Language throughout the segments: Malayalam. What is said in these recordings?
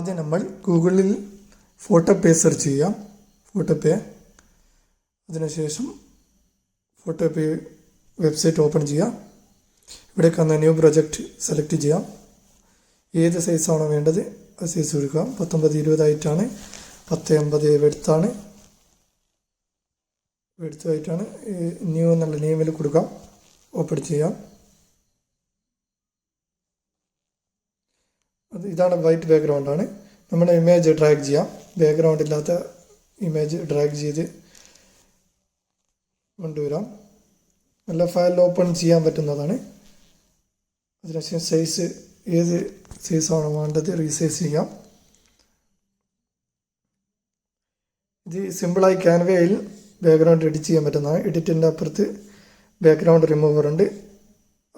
ആദ്യം നമ്മൾ ഗൂഗിളിൽ ഫോട്ടോ പേ സെർച്ച് ചെയ്യാം. Photopea. അതിനുശേഷം ഫോട്ടോ പേ വെബ്സൈറ്റ് ഓപ്പൺ ചെയ്യാം. ഇവിടെ കന്ന ന്യൂ പ്രൊജക്റ്റ് സെലക്ട് ചെയ്യാം. ഏത് സൈസാണോ വേണ്ടത് ആ സൈസ് കൊടുക്കാം. പത്തൊമ്പത് ഇരുപതായിട്ടാണ് പത്ത് എൺപത് എടുത്താണ് എടുത്തായിട്ടാണ് ന്യൂ എന്നുള്ള നെയിമിൽ കൊടുക്കാം. ഓപ്പൺ ചെയ്യാം. ഇതാണ് വൈറ്റ് ബാക്ക്ഗ്രൗണ്ടാണ് നമ്മൾ ഇമേജ് ഡ്രാഗ് ചെയ്യാം. ബാക്ക്ഗ്രൗണ്ട് ഇല്ലാത്ത ഇമേജ് ഡ്രാഗ് ചെയ്ത് കൊണ്ടുവരാം. നല്ല ഫയൽ ഓപ്പൺ ചെയ്യാൻ പറ്റുന്നതാണ്. അതിനുശേഷം സൈസ് ഏത് സൈസാണ് വേണ്ടത് റീസൈസ് ചെയ്യാം. ഇത് സിമ്പിളായി ക്യാൻവയിൽ ബാക്ക്ഗ്രൗണ്ട് എഡിറ്റ് ചെയ്യാൻ പറ്റുന്നതാണ്. എഡിറ്റിന്റെ അപ്പുറത്ത് ബാക്ക്ഗ്രൗണ്ട് റിമൂവർ ഉണ്ട്.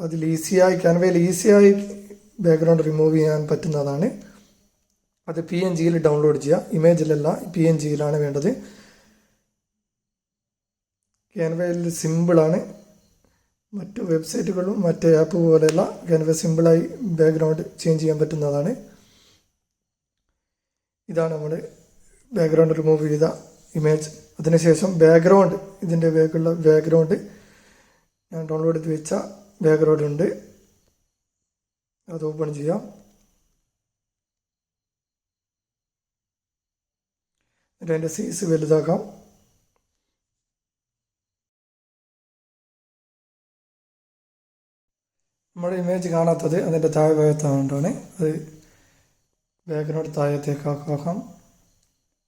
അതിൽ ഈസിയായി ക്യാൻവയിൽ ഈസിയായി ബാക്ക്ഗ്രൗണ്ട് റിമൂവ് ചെയ്യാൻ പറ്റുന്നതാണ്. അത് പി എൻ ജിയിൽ ഡൗൺലോഡ് ചെയ്യുക ഇമേജിലല്ല പി എൻ ജിയിലാണ് വേണ്ടത്. ക്യാൻവയിൽ സിമ്പിളാണ് മറ്റു വെബ്സൈറ്റുകളും മറ്റ് ആപ്പ് പോലെയുള്ള ക്യാൻവ സിമ്പിളായി ബാക്ക്ഗ്രൗണ്ട് ചേഞ്ച് ചെയ്യാൻ പറ്റുന്നതാണ്. ഇതാണ് നമ്മൾ ബാക്ക്ഗ്രൗണ്ട് റിമൂവ് ചെയ്ത ഇമേജ് അതിനുശേഷം ബാക്ക്ഗ്രൗണ്ട് ഇതിന്റെ ബാക്കുള്ള ബാക്ക്ഗ്രൗണ്ട് ഞാൻ ഡൗൺലോഡ് ചെയ്ത് വെച്ച ബാക്ക്ഗ്രൗണ്ട് ഉണ്ട്. അത് ഓപ്പൺ ചെയ്യാം. എന്നിട്ട് അതിന്റെ സൈസ് വലുതാക്കാം. നമ്മുടെ ഇമേജ് കാണാത്തത് അതിന്റെ താഴെ ഭാഗത്തായതുകൊണ്ടാണ് അത് ബാക്ക്ഗ്രൗണ്ട് താഴത്തേക്കാക്കാം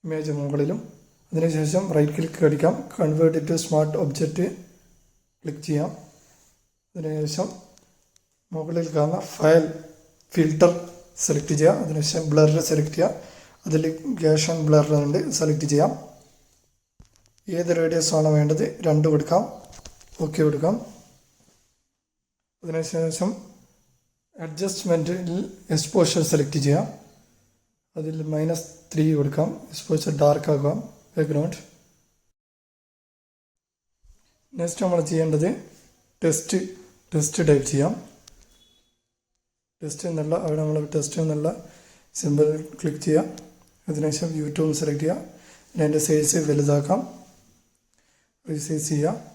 ഇമേജ് മുകളിലും. അതിനുശേഷം റൈറ്റ് ക്ലിക്ക് അടിക്കാം. Convert to smart object click ചെയ്യാം. അതിനുശേഷം മുകളിൽ കാണുന്ന ഫയൽ ഫിൽട്ടർ സെലക്ട് ചെയ്യാം. അതിനുശേഷം ബ്ലർ സെലക്ട് ചെയ്യാം. അതിൽ ഗേഷൻ ബ്ലർ ഉണ്ട്. സെലക്ട് ചെയ്യാം. ഏത് റേഡിയസ് ആണ് വേണ്ടത് രണ്ട് കൊടുക്കാം. ഓക്കെ കൊടുക്കാം. അതിനുശേഷം അഡ്ജസ്റ്റ്മെന്റിൽ എക്സ്പോഷർ സെലക്ട് ചെയ്യാം. അതിൽ മൈനസ് ത്രീ കൊടുക്കാം. എക്സ്പോഷർ ഡാർക്ക് ആക്കാം. ബാക്ക്ഗ്രൗണ്ട് നെക്സ്റ്റ് നമ്മൾ ചെയ്യേണ്ടത് ടെസ്റ്റ് ടെസ്റ്റ് ടൈപ്പ് ചെയ്യാം. ടെസ്റ്റ് എന്നുള്ള അവിടെ നമ്മൾ ടെസ്റ്റ് എന്നുള്ള സിമ്പിൾ ക്ലിക്ക് ചെയ്യാം. അതിനുശേഷം യൂട്യൂബ് സെലക്ട് ചെയ്യുക പിന്നെ അതിന്റെ സൈസ് വലുതാക്കാം. റീസൈസ് ചെയ്യാം.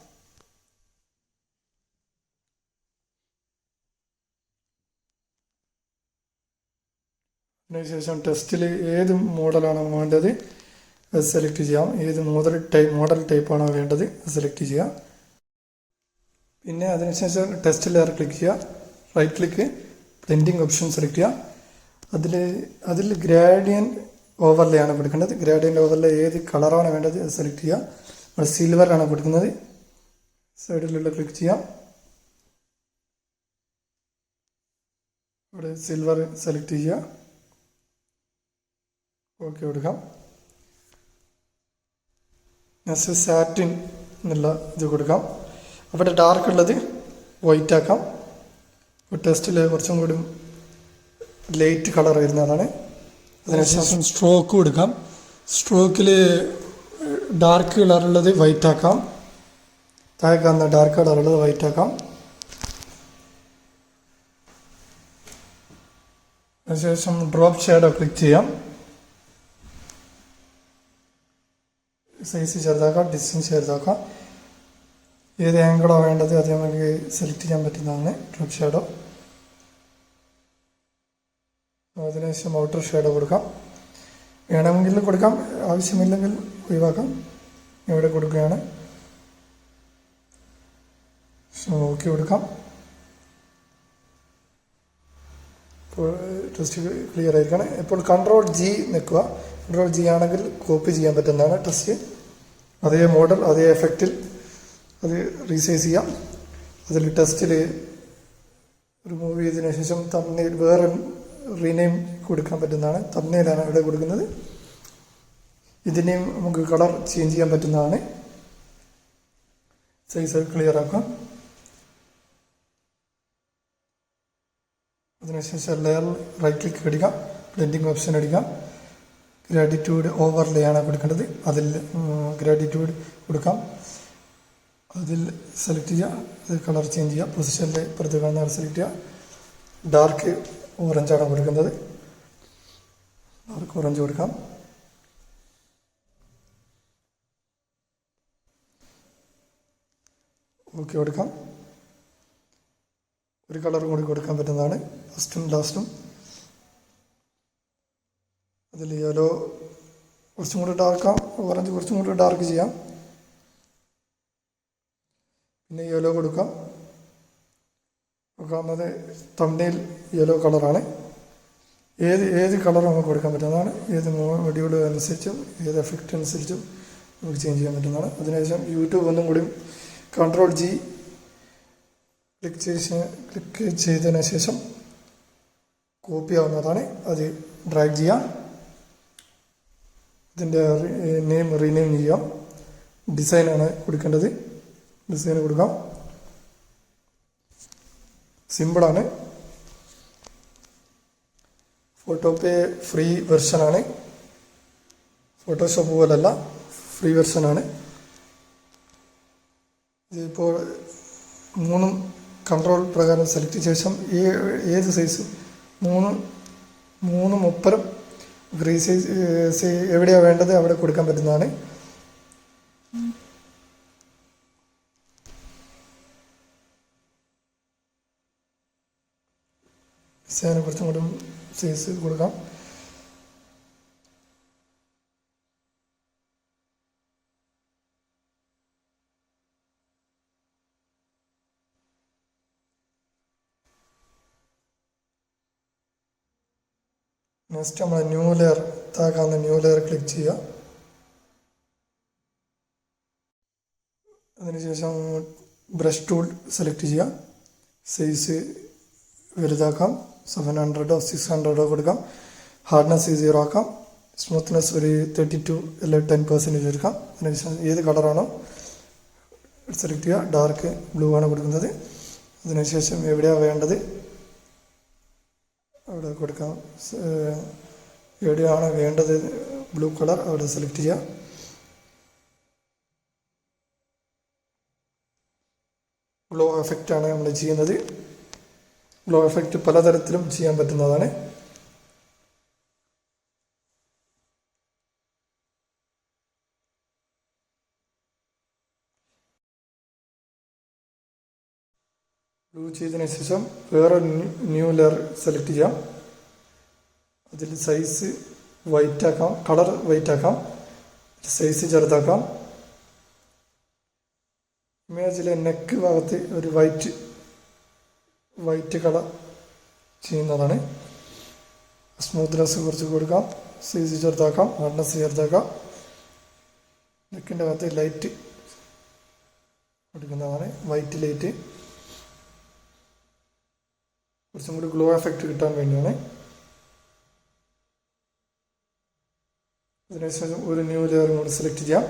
അതിനുശേഷം ടെസ്റ്റിൽ ഏത് മോഡലാണോ വേണ്ടത് അത് സെലക്ട് ചെയ്യാം. ഏത് മോഡൽ ടൈപ്പ് മോഡൽ ടൈപ്പാണോ വേണ്ടത് അത് സെലക്ട് ചെയ്യാം. പിന്നെ അതിനുശേഷം ടെസ്റ്റിൽ ക്ലിക്ക് ചെയ്യുക right click printing option select ചെയ്യുക അതിൽ അതിൽ ഗ്രാഡിയൻ ഓവർലേ ആണ് കൊടുക്കേണ്ടത്. ഗ്രാഡിയൻ ഓവർലേ ഏത് കളറാണ് വേണ്ടത് അത് സെലക്ട് ചെയ്യുക. നമ്മൾ സിൽവർ ആണ് കൊടുക്കുന്നത്. സൈഡിലുള്ള ക്ലിക്ക് ചെയ്യാം ഇവിടെ സിൽവർ സെലക്ട് ചെയ്യുക. ഓക്കെ കൊടുക്കാം. നെക്സ്റ്റ് സാറ്റിൻ എന്നുള്ള ഇത് കൊടുക്കാം. അവിടെ ഡാർക്ക് ഉള്ളത് വൈറ്റ് ആക്കാം. ടെസ്റ്റിൽ കുറച്ചും കൂടി ലൈറ്റ് കളർ വരുന്നതാണ് അതിനുശേഷം സ്ട്രോക്ക് കൊടുക്കാം. സ്ട്രോക്കിൽ ഡാർക്ക് കളറുള്ളത് വൈറ്റ് ആക്കാം. താഴെ കാണുന്ന ഡാർക്ക് കളറുള്ളത് വൈറ്റ് ആക്കാം. അതിനുശേഷം ഡ്രോപ്പ് ഷേഡോ ക്ലിക്ക് ചെയ്യാം. സൈസ് ചെറുതാക്കാം ഡിസ്റ്റൻസ് ചെറുതാക്കാം. ഏത് ആംഗിളോ വേണ്ടത് അത് നമുക്ക് സെലക്ട് ചെയ്യാൻ പറ്റുന്നതാണ് ഡ്രോപ്പ് ഷേഡോ അതിനുശേഷം ഔട്ടർ ഷേഡോ കൊടുക്കാം. വേണമെങ്കിൽ കൊടുക്കാം ആവശ്യമില്ലെങ്കിൽ ഒഴിവാക്കാം. ഇവിടെ കൊടുക്കുകയാണ്. ഓക്കെ കൊടുക്കാം. ടെസ്റ്റ് ക്ലിയർ ആയിരിക്കണം. ഇപ്പോൾ കൺട്രോൾ ജി നിൽക്കുക. കൺട്രോൾ ജി ആണെങ്കിൽ കോപ്പി ചെയ്യാൻ പറ്റുന്നതാണ് ടെസ്റ്റ് അതേ മോഡൽ അതേ എഫക്റ്റിൽ അത് റീസൈസ് ചെയ്യാം. അതിൽ ടെസ്റ്റിൽ റിമൂവ് ചെയ്തതിന് ശേഷം തമ്മിൽ വേറെ റീനെയിം കൊടുക്കാൻ പറ്റുന്നതാണ്. തമ്മിലാണ് ഇവിടെ കൊടുക്കുന്നത്. ഇതിനെയും നമുക്ക് കളർ ചേഞ്ച് ചെയ്യാൻ പറ്റുന്നതാണ്. സൈസ് ക്ലിയർ ആക്കാം. അതിനുശേഷം ലെയർ റൈറ്റ് ക്ലിക്ക് അടിക്കാം. ബ്ലെൻഡിങ് ഓപ്ഷൻ അടിക്കാം. ഗ്രാറ്റിറ്റ്യൂഡ് ഓവർലേ ആണ് കൊടുക്കേണ്ടത്. അതിൽ ഗ്രാറ്റിറ്റ്യൂഡ് കൊടുക്കാം. അതിൽ സെലക്ട് ചെയ്യുക കളർ ചേഞ്ച് ചെയ്യുക പൊസിഷനിൽ പുറത്ത് കാണുന്ന സെലക്ട് ചെയ്യുക. ഡാർക്ക് ഓറഞ്ചാണ് കൊടുക്കുന്നത്. ഡാർക്ക് ഓറഞ്ച് കൊടുക്കാം. ഓക്കെ കൊടുക്കാം. ഒരു കളർ കൂടി കൊടുക്കാൻ പറ്റുന്നതാണ്. ഫസ്റ്റും ലാസ്റ്റും അതിൽ യെല്ലോ കുറച്ചും കൂടി ഡാർക്കാം ഓറഞ്ച് കുറച്ചും കൂടി ഡാർക്ക് ചെയ്യാം. പിന്നെ യെല്ലോ കൊടുക്കാം. കൊടുക്കാവുന്നത് തമ്മിൽ യെല്ലോ കളറാണ് ഏത് ഏത് കളർ നമുക്ക് കൊടുക്കാൻ പറ്റുന്നതാണ്? ഏത് മൊഡ്യൂൾ അനുസരിച്ചും ഏത് എഫക്റ്റ് അനുസരിച്ചും നമുക്ക് ചേഞ്ച് ചെയ്യാൻ പറ്റുന്നതാണ്. അതിനുശേഷം യൂട്യൂബ് ഒന്നും കൂടി കൺട്രോൾ ജി ക്ലിക്ക് ചെയ്ത ക്ലിക്ക് ചെയ്തതിന് ശേഷം കോപ്പി ആവുന്നതാണ്. അത് ഡ്രാഗ് ചെയ്യാം. ഇതിന്റെ നെയിം റീനെയിം ചെയ്യാം. ഡിസൈനാണ് കൊടുക്കേണ്ടത്. ഡിസൈൻ കൊടുക്കാം സിമ്പിളാണ് ഫോട്ടോപേ ഫ്രീ വെർഷനാണ് ഫോട്ടോഷോപ്പ് പോലല്ല ഫ്രീ വെർഷനാണ് ഇതിപ്പോൾ മൂന്നും കൺട്രോൾ പ്രകാരം സെലക്ട് ശേഷം ഏത് സൈസ് മൂന്ന് മൂന്നും ഒപ്പരം ഫ്രീ സൈസ് എവിടെയാണ് വേണ്ടത് അവിടെ കൊടുക്കാൻ പറ്റുന്നതാണ്. ഡിസൈന് കുറച്ചും കൂടി സൈസ് കൊടുക്കാം. നെക്സ്റ്റ് നമ്മൾ ന്യൂ ലെയർ താക്കാവുന്ന ന്യൂ ലെയർ ക്ലിക്ക് ചെയ്യുക. അതിനുശേഷം ബ്രഷ് ടൂൾ സെലക്ട് ചെയ്യുക. സൈസ് വലുതാക്കാം. സെവൻ ഹൺഡ്രഡോ സിക്സ് ഹൺഡ്രഡോ കൊടുക്കാം. ഹാർഡ്നെസ് സീറോ ആക്കാം. സ്മൂത്ത്നെസ് ഒരു തേർട്ടി ടു അല്ലെ ടെൻ പെർസെന്റേജ് എടുക്കാം അതിനുശേഷം ഏത് കളറാണോ സെലക്ട് ചെയ്യുക. ഡാർക്ക് ബ്ലൂ ആണ് കൊടുക്കുന്നത്. അതിനുശേഷം എവിടെയാണ് വേണ്ടത്? അവിടെ കൊടുക്കാം. എവിടെയാണ് വേണ്ടത്? ബ്ലൂ കളർ അവിടെ സെലക്ട് ചെയ്യുക. ഗ്ലോ എഫക്റ്റാണ് നമ്മൾ ചെയ്യുന്നത്. ഗ്ലോ എഫക്റ്റ് പലതരത്തിലും ചെയ്യാൻ പറ്റുന്നതാണ്. ബ്ലൂ ചെയ്തതിന് ശേഷം വേറെ ന്യൂ ലെയർ സെലക്ട് ചെയ്യാം. അതിൽ സൈസ് വൈറ്റ് ആക്കാം കളർ വൈറ്റ് ആക്കാം സൈസ് ചെറുതാക്കാം. ഇമേജിലെ നെക്ക് ഭാഗത്ത് ഒരു വൈറ്റ് വൈറ്റ് കളർ ചെയ്യുന്നതാണ്. സ്മൂത്ത്നെസ് കുറച്ച് കൊടുക്കാം. സൈസ് ചെറുതാക്കാം. ഹാർഡ്നെസ് ചെറുതാക്കാം. നെക്കിന്റെ ഭാഗത്ത് ലൈറ്റ് കൊടുക്കുന്നതാണ്. വൈറ്റ് ലൈറ്റ് കുറച്ചും കൂടി ഗ്ലോ എഫക്റ്റ് കിട്ടാൻ വേണ്ടിയാണ്. അതിനുശേഷം ഒരു ന്യൂ ലെയറും കൂടി സെലക്ട് ചെയ്യാം.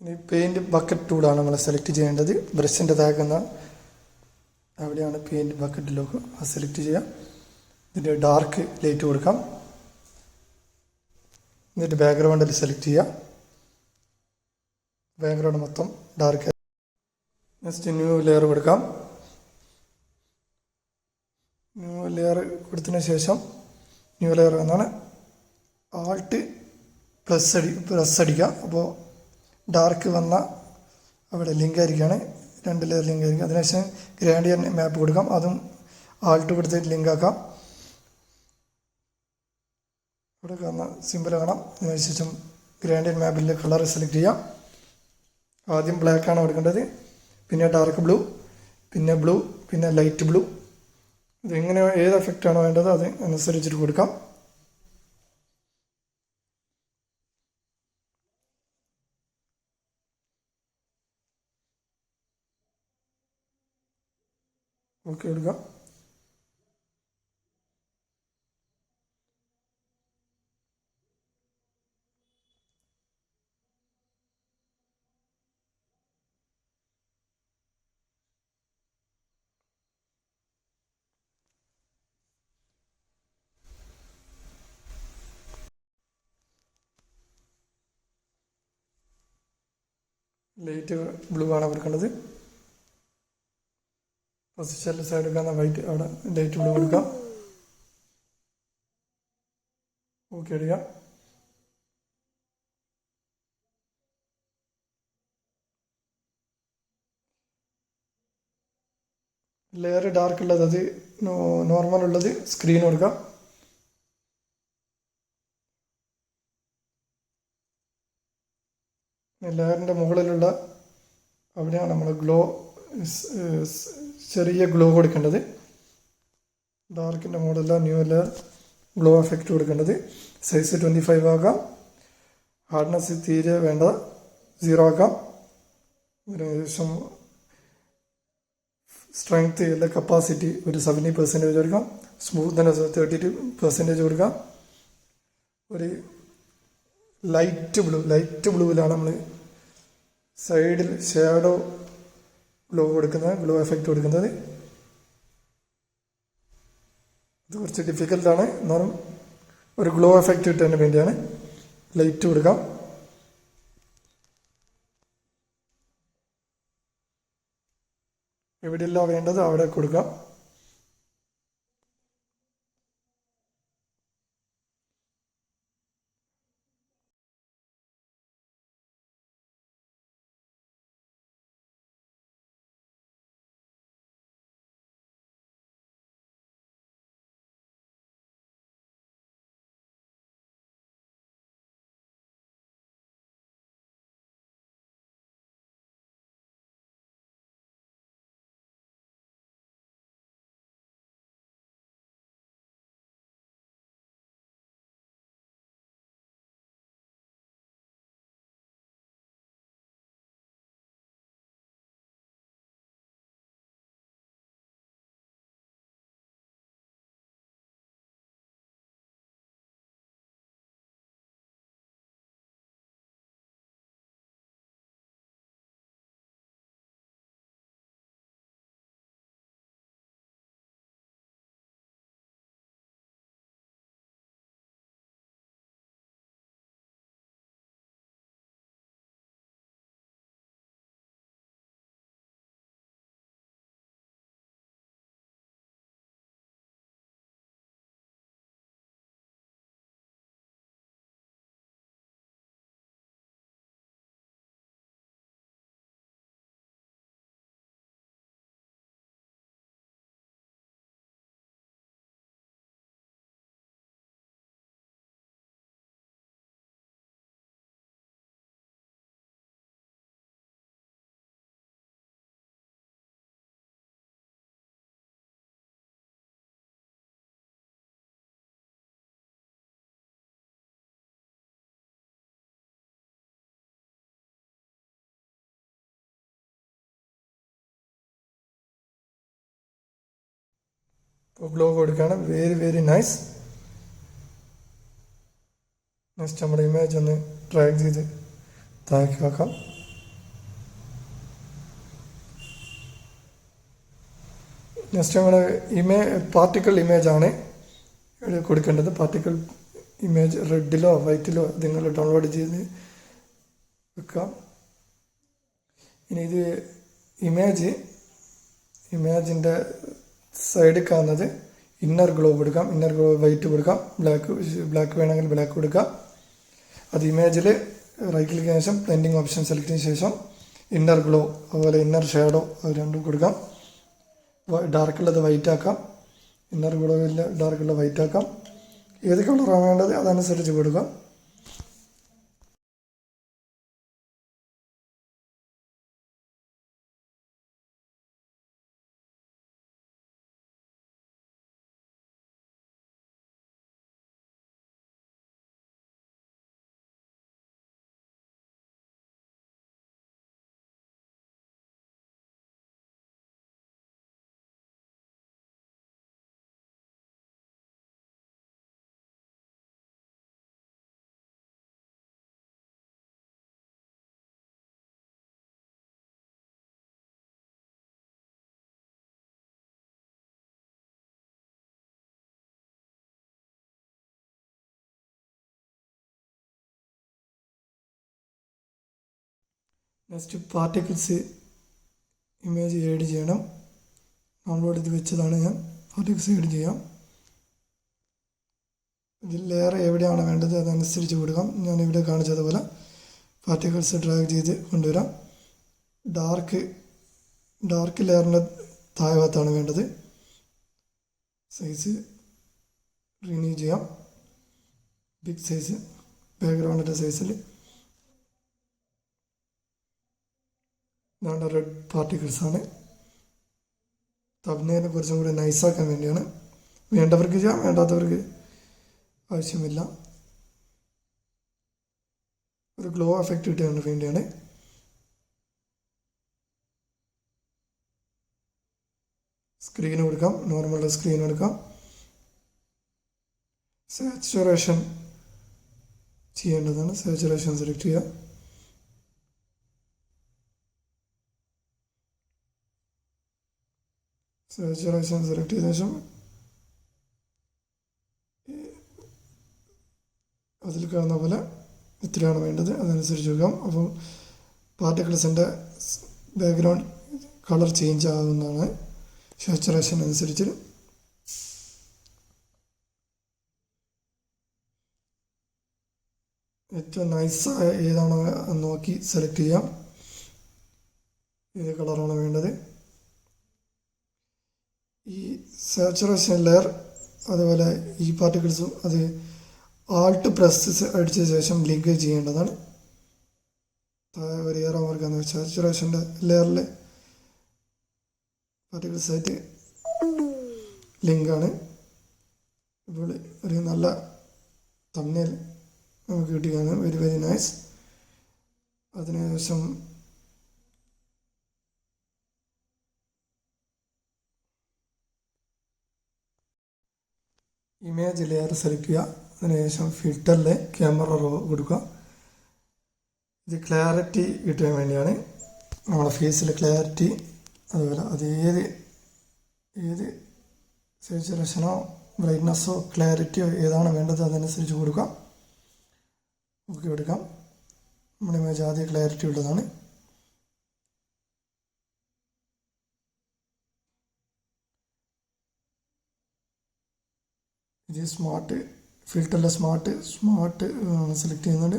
ഇനി പെയിന്റ് ബക്കറ്റ് ടൂളാണ് നമ്മൾ സെലക്ട് ചെയ്യേണ്ടത്. ബ്രഷിന്റെ അവിടെയാണ് പെയിന്റ് ബക്കറ്റ് ലോക്ക് അത് സെലക്ട് ചെയ്യാം. ഇതിന്റെ ഡാർക്ക് ലൈറ്റ് കൊടുക്കാം. എന്നിട്ട് ബാക്ക്ഗ്രൗണ്ടിൽ സെലക്ട് ചെയ്യാം. ബാക്ക്ഗ്രൗണ്ട് മൊത്തം ഡാർക്ക് നെക്സ്റ്റ് ന്യൂ ലെയർ കൊടുക്കാം. ന്യൂ ലെയർ കൊടുത്തതിന് ശേഷം ന്യൂ ലെയർ എന്നാണ് ആൾട്ട് പ്ലസ് അടി പ്ലസ് അടിക്കുക. അപ്പോൾ ഡാർക്ക് വന്ന അവിടെ ലിങ്ക് ആയിരിക്കുകയാണ് രണ്ട് ലെയർ ലിങ്ക് ആയിരിക്കും. അതിനുശേഷം ഗ്രാൻഡിയർ മാപ്പ് കൊടുക്കാം. അതും ആൾട്ട് കൊടുത്ത് ലിങ്ക് ആക്കാം. ഇവിടെ കാണുന്ന സിമ്പിൾ കാണാം. അതിനുശേഷം ഗ്രാൻഡിയർ മാപ്പിലെ കളർ സെലക്ട് ചെയ്യാം. ആദ്യം ബ്ലാക്ക് ആണ് കൊടുക്കേണ്ടത്. പിന്നെ ഡാർക്ക് ബ്ലൂ പിന്നെ ബ്ലൂ പിന്നെ ലൈറ്റ് ബ്ലൂ ഇത് എങ്ങനെ ഏത് എഫക്റ്റ് ആണോ വേണ്ടത് അത് അനുസരിച്ചിട്ട് കൊടുക്കാം. ഓക്കെ എടുക്കാം. ലൈറ്റ് ബ്ലൂ ആണ് കൊടുക്കേണ്ടത് പൊസിഷനിൽ സൈഡ് എടുക്കാൻ വൈറ്റ് അവിടെ ഡേറ്റ് ബ്ലൂ കൊടുക്കാം. ഓക്കെ അടിക്കാം ലെയർ ഡാർക്ക് ഉള്ളത് അത് നോർമൽ ഉള്ളത് സ്ക്രീൻ കൊടുക്കാം. ലെയറിന്റെ മുകളിലുള്ള അവിടെയാണ് നമ്മൾ ഗ്ലോ ചെറിയ ഗ്ലോ കൊടുക്കേണ്ടത്. ഡാർക്കിന്റെ മോഡല ന്യൂ അല്ല ഗ്ലോ എഫക്റ്റ് കൊടുക്കേണ്ടത്. സൈസ് ട്വന്റി ഫൈവ് ആകാം. ഹാർഡ്നെസ് തീരെ വേണ്ട. സീറോ ആക്കാം ഏകദേശം സ്ട്രെങ്ത് അല്ല കപ്പാസിറ്റി ഒരു സെവന്റി പെർസെന്റേജ് കൊടുക്കാം. സ്മൂത്ത്നെസ് തേർട്ടി ടു പെർസെന്റേജ് കൊടുക്കാം. ഒരു ലൈറ്റ് ബ്ലൂ ലൈറ്റ് ബ്ലൂവിലാണ് നമ്മൾ സൈഡിൽ ഷാഡോ ഗ്ലോ കൊടുക്കുന്നത് ഗ്ലോ എഫക്റ്റ് കൊടുക്കുന്നത്. ഇത് കുറച്ച് ഡിഫിക്കൽട്ടാണ് എന്നാലും ഒരു ഗ്ലോ എഫക്റ്റ് കിട്ടാൻ വേണ്ടിയാണ് ലൈറ്റ് കൊടുക്കാം എവിടെയെല്ലാം വേണ്ടത് അവിടെ കൊടുക്കാം ഇപ്പോൾ ഗ്ലോ കൊടുക്കുകയാണ് വെരി വെരി നൈസ് നെക്സ്റ്റ് നമ്മുടെ ഇമേജ് ഒന്ന് ട്രാക്ക് ചെയ്ത് താക്കി വെക്കാം. നെക്സ്റ്റ് നമ്മുടെ ഇമേ പാർട്ടിക്കിൾ ആണ്. ഇവിടെ കൊടുക്കേണ്ടത് പാർട്ടിക്കിൾ ഇമേജ് റെഡിലോ വൈറ്റിലോ നിങ്ങൾ ഡൗൺലോഡ് ചെയ്ത് വെക്കാം. ഇനി ഇത് ഇമേജ് ഇമേജിന്റെ സൈഡിൽ കാണുന്നത് ഇന്നർ ഗ്ലോ കൊടുക്കാം ഇന്നർ ഗ്ലോ വൈറ്റ് കൊടുക്കാം. ബ്ലാക്ക് ബ്ലാക്ക് വേണമെങ്കിൽ ബ്ലാക്ക് കൊടുക്കാം. അത് ഇമേജിൽ റൈറ്റ് ക്ലിക്ക് ശേഷം ബ്ലെൻഡിങ് ഓപ്ഷൻ സെലക്ട് ചെയ്ത ശേഷം ഇന്നർ ഗ്ലോ അതുപോലെ ഇന്നർ ഷാഡോ അത് രണ്ടും കൊടുക്കാം. ഡാർക്ക് ഉള്ളത് വൈറ്റ് ആക്കാം. ഇന്നർ ഗ്ലോ ഇല്ല ഉള്ളത് വൈറ്റ് ആക്കാം. ഏത് കളറാണ് വേണ്ടത് അതനുസരിച്ച് കൊടുക്കാം. നെക്സ്റ്റ് പാർട്ടിക്കിൾസ് ഇമേജ് ഏഡ് ചെയ്യണം. ഡൗൺലോഡ് ചെയ്ത് വെച്ചതാണ് ഞാൻ. പാർട്ടിക്കിൾസ് ഏഡ് ചെയ്യാം. ഇതിൽ ലെയർ എവിടെയാണ് വേണ്ടത് അതനുസരിച്ച് കൊടുക്കാം. ഞാൻ ഇവിടെ കാണിച്ചതുപോലെ പാർട്ടിക്കിൾസ് ഡ്രാഗ് ചെയ്ത് കൊണ്ടുവരാം. ഡാർക്ക് ഡാർക്ക് ലെയറിന്റെ താഴെ ഭാഗത്താണ് വേണ്ടത്. സൈസ് റിന്യൂ ചെയ്യാം. ബിഗ് സൈസ് ബാക്ക്ഗ്രൗണ്ടിന്റെ സൈസിൽ ഇതാണ് റെഡ് പാർട്ടിക്കിൾസ് ആണ്. തബ്നേനെ കുറച്ചും കൂടി നൈസാക്കാൻ വേണ്ടിയാണ്. വേണ്ടവർക്ക് ചെയ്യാം വേണ്ടാത്തവർക്ക് ആവശ്യമില്ല. ഒരു ഗ്ലോ എഫക്റ്റ് കിട്ടാൻ വേണ്ടിയാണ്. സ്ക്രീൻ കൊടുക്കാം നോർമൽ സ്ക്രീൻ എടുക്കാം. സാച്ചുറേഷൻ ചെയ്യേണ്ടതാണ്. സാച്ചുറേഷൻ സെലക്ട് ചെയ്യുക. സാച്ചുറേഷൻ സെലക്ട് ചെയ്ത ശേഷം അതിൽ കാണുന്ന പോലെ ഇത്രയാണ് വേണ്ടത് അതനുസരിച്ച് വെക്കാം അപ്പോൾ പാർട്ടിക്കിൾസിന്റെ ബാക്ക്ഗ്രൗണ്ട് കളർ ചേഞ്ച് ആകുന്നതാണ് സാച്ചുറേഷൻ അനുസരിച്ച് ഏറ്റവും നൈസായ ഏതാണ് നോക്കി സെലക്ട് ചെയ്യാം ഏത് കളറാണ് വേണ്ടത് ഈ സാച്ചുറേഷൻ ലെയർ അതുപോലെ ഈ പാർട്ടിക്കിൾസും അത് ആൾട്ട് പ്രസ് അടിച്ച ശേഷം ലിങ്ക് ചെയ്യേണ്ടതാണ്. ഒരു ഏറോ മാർക്കാണ് സാച്ചുറേഷന്റെ ലെയറിൽ പാർട്ടിക്കിൾസ് ആയിട്ട് ലിങ്കാണ് ഇപ്പോൾ ഒരു നല്ല തമ്മിൽ നമുക്ക് കിട്ടിയാണ് വെരി വെരി നൈസ് അതിനുശേഷം ഇമേജ് ലെയർ സെലക്ട് ചെയ്യുക. അതിനുശേഷം ഫിൽറ്ററിലെ ക്യാമറ റോ കൊടുക്കുക. ഇത് ക്ലാരിറ്റി കിട്ടാൻ വേണ്ടിയാണ്. നമ്മുടെ ഫേസിൽ ക്ലാരിറ്റി അതുപോലെ അത് ഏത് ഏത് സാച്ചുറേഷനോ ബ്രൈറ്റ്നസ്സോ ക്ലാരിറ്റിയോ ഏതാണ് വേണ്ടത് അതനുസരിച്ച് കൊടുക്കാം ഓക്കെ എടുക്കാം. നമ്മുടെ ഇമേജ് ആദ്യം ക്ലാരിറ്റി ഉള്ളതാണ്. ഇത് സ്മാർട്ട് ഫിൽറ്ററിലെ സ്മാർട്ട് സ്മാർട്ട് സെലക്ട് ചെയ്യുന്നുണ്ട്.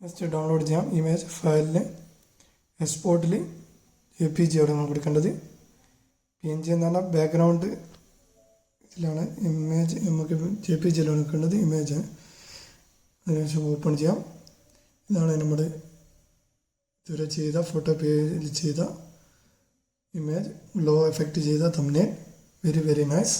ജസ്റ്റ് ഡൗൺലോഡ് ചെയ്യാം. ഇമേജ് ഫയലിൽ എക്സ്പോർട്ടിൽ എ പി ജി അവിടെ നമ്മൾ കൊടുക്കേണ്ടത് പി എൻ ജി എന്ന് പറഞ്ഞാൽ ബാക്ക്ഗ്രൗണ്ട് ഇതിലാണ് ഇമേജ് നമുക്ക് ജെ പി ജിയിലാണ് എടുക്കേണ്ടത് ഇമേജ് അതിനുശേഷം ഓപ്പൺ ചെയ്യാം. ഇതാണ് നമ്മുടെ ഇതുവരെ ചെയ്ത ഫോട്ടോ പേജിൽ ചെയ്ത ഇമേജ് ലോ എഫക്റ്റ് ചെയ്ത തമ്മിൽ വെരി വെരി നൈസ്